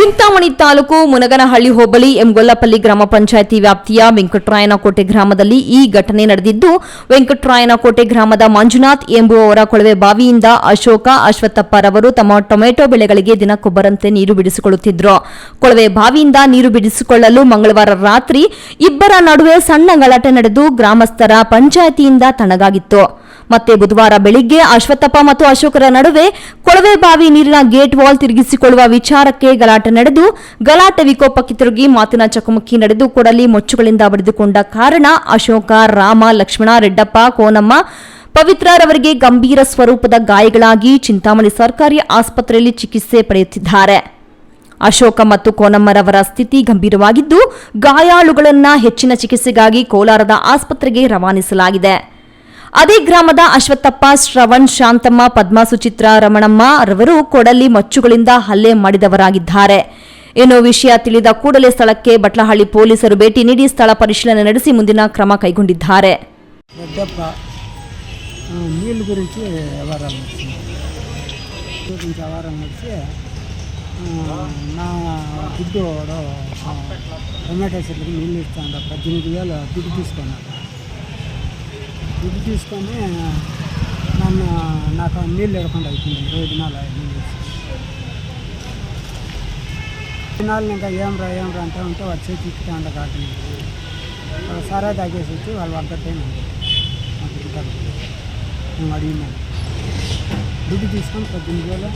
ಚಿಂತಾಮಣಿ ತಾಲೂಕು ಮುನಗನಹಳ್ಳಿ ಹೋಬಳಿ ಎಂಗೊಲ್ಲಪಲ್ಲಿ ಗ್ರಾಮ ಪಂಚಾಯಿತಿ ವ್ಯಾಪ್ತಿಯ ವೆಂಕಟರಾಯನಕೋಟೆ ಗ್ರಾಮದಲ್ಲಿ ಈ ಘಟನೆ ನಡೆದಿದ್ದು, ವೆಂಕಟರಾಯನಕೋಟೆ ಗ್ರಾಮದ ಮಂಜುನಾಥ್ ಎಂಬುವವರ ಕೊಳವೆ ಬಾವಿಯಿಂದ ಅಶೋಕ ಅಶ್ವತ್ಥಪ್ಪರವರು ತಮ್ಮ ಟೊಮೆಟೊ ಬೆಳೆಗಳಿಗೆ ದಿನಕ್ಕೊಬ್ಬರಂತೆ ನೀರು ಬಿಡಿಸಿಕೊಳ್ಳುತ್ತಿದ್ದರು ಕೊಳವೆ ಬಾವಿಯಿಂದ ನೀರು ಬಿಡಿಸಿಕೊಳ್ಳಲು ಮಂಗಳವಾರ ರಾತ್ರಿ ಇಬ್ಬರ ನಡುವೆ ಸಣ್ಣ ಗಲಾಟೆ ನಡೆದು ಗ್ರಾಮಸ್ಥರ ಪಂಚಾಯಿತಿಯಿಂದ ತಣ್ಣಗಾಗಿತ್ತು ಮತ್ತೆ ಬುಧವಾರ ಬೆಳಿಗ್ಗೆ ಅಶ್ವತ್ಥಪ್ಪ ಮತ್ತು ಅಶೋಕರ ನಡುವೆ ಕೊಳವೆ ಬಾವಿ ನೀರಿನ ಗೇಟ್ ವಾಲ್ ತಿರುಗಿಸಿಕೊಳ್ಳುವ ವಿಚಾರಕ್ಕೆ ಗಲಾಟೆ ನಡೆದು ಗಲಾಟೆ ವಿಕೋಪಕ್ಕೆ ತಿರುಗಿ ಮಾತಿನ ಚಕಮಕಿ ನಡೆದು ಕೊಡಲಿ ಮೊಚ್ಚುಗಳಿಂದ ಬಡಿದುಕೊಂಡ ಕಾರಣ ಅಶೋಕ, ರಾಮ, ಲಕ್ಷ್ಮಣ, ರೆಡ್ಡಪ್ಪ, ಕೋನಮ್ಮ ಪವಿತ್ರರವರಿಗೆ ಗಂಭೀರ ಸ್ವರೂಪದ ಗಾಯಗಳಾಗಿ ಚಿಂತಾಮಣಿ ಸರ್ಕಾರಿ ಆಸ್ಪತ್ರೆಯಲ್ಲಿ ಚಿಕಿತ್ಸೆ ಪಡೆಯುತ್ತಿದ್ದಾರೆ. ಅಶೋಕ ಮತ್ತು ಕೋನಮ್ಮರವರ ಸ್ಥಿತಿ ಗಂಭೀರವಾಗಿದ್ದು ಗಾಯಾಳುಗಳನ್ನು ಹೆಚ್ಚಿನ ಚಿಕಿತ್ಸೆಗಾಗಿ ಕೋಲಾರದ ಆಸ್ಪತ್ರೆಗೆ ರವಾನಿಸಲಾಗಿದೆ. ಅದೇ ಗ್ರಾಮದ ಅಶ್ವತ್ಥಪ್ಪ ಶ್ರವಣ್ ಶಾಂತಮ್ಮ ಪದ್ಮ ಸುಚಿತ್ರ ರಮಣಮ್ಮ ರವರು ಕೊಡಲಿ ಮಚ್ಚುಗಳಿಂದ ಹಲ್ಲೆ ಮಾಡಿದವರಾಗಿದ್ದಾರೆ ಇನ್ನು ವಿಷಯ ತಿಳಿದ ಕೂಡಲೇ ಸ್ಥಳಕ್ಕೆ ಬಟ್ಲಹಳ್ಳಿ ಪೊಲೀಸರು ಭೇಟಿ ನೀಡಿ ಸ್ಥಳ ಪರಿಶೀಲನೆ ನಡೆಸಿ ಮುಂದಿನ ಕ್ರಮ ಕೈಗೊಂಡಿದ್ದಾರೆ రెడ్డప్ప ఆ, నీళ్ళ గురించి వ్యవహారం వచ్చింది గురించి వ్యవహారం వచ్చి ఆ, నా దుడ్డు వాడు ఆ, టొమాటో చెట్లకి నీళ్ళు ఇస్తాడు పద్దెనిమిది వేలు దుడ్డు తీసుకున్నాడు ఇది తీసుకొని నన్ను నాకు నీళ్ళు ఇవ్వకుండా అవుతుంది ఇరవై దినాలు దినాలు ఇంకా ఏం రా ఏం రా అంటే ఉంటే వాడు చేతి ఇక్కుతా ఉండ కాకుండా వాడు సారా తాగేసి వచ్చి వాళ్ళు వద్దటేనండి మాకు మేము అడిగినాను దుడ్డు తీసుకొని పద్దెనిమిది వేలు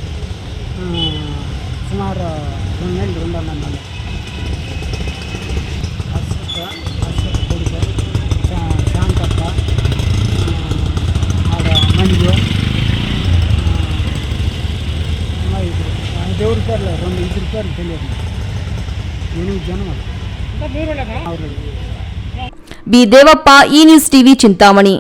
సుమారు రెండు నెలలు రెండున్నర నెలలు దేవుడి పేర్లు రెండు ఇంటి పేర్లు తెలియదు. ఎనిమిది జనం బి దేవప్ప ఈ న్యూస్ టీవీ చింతామణి.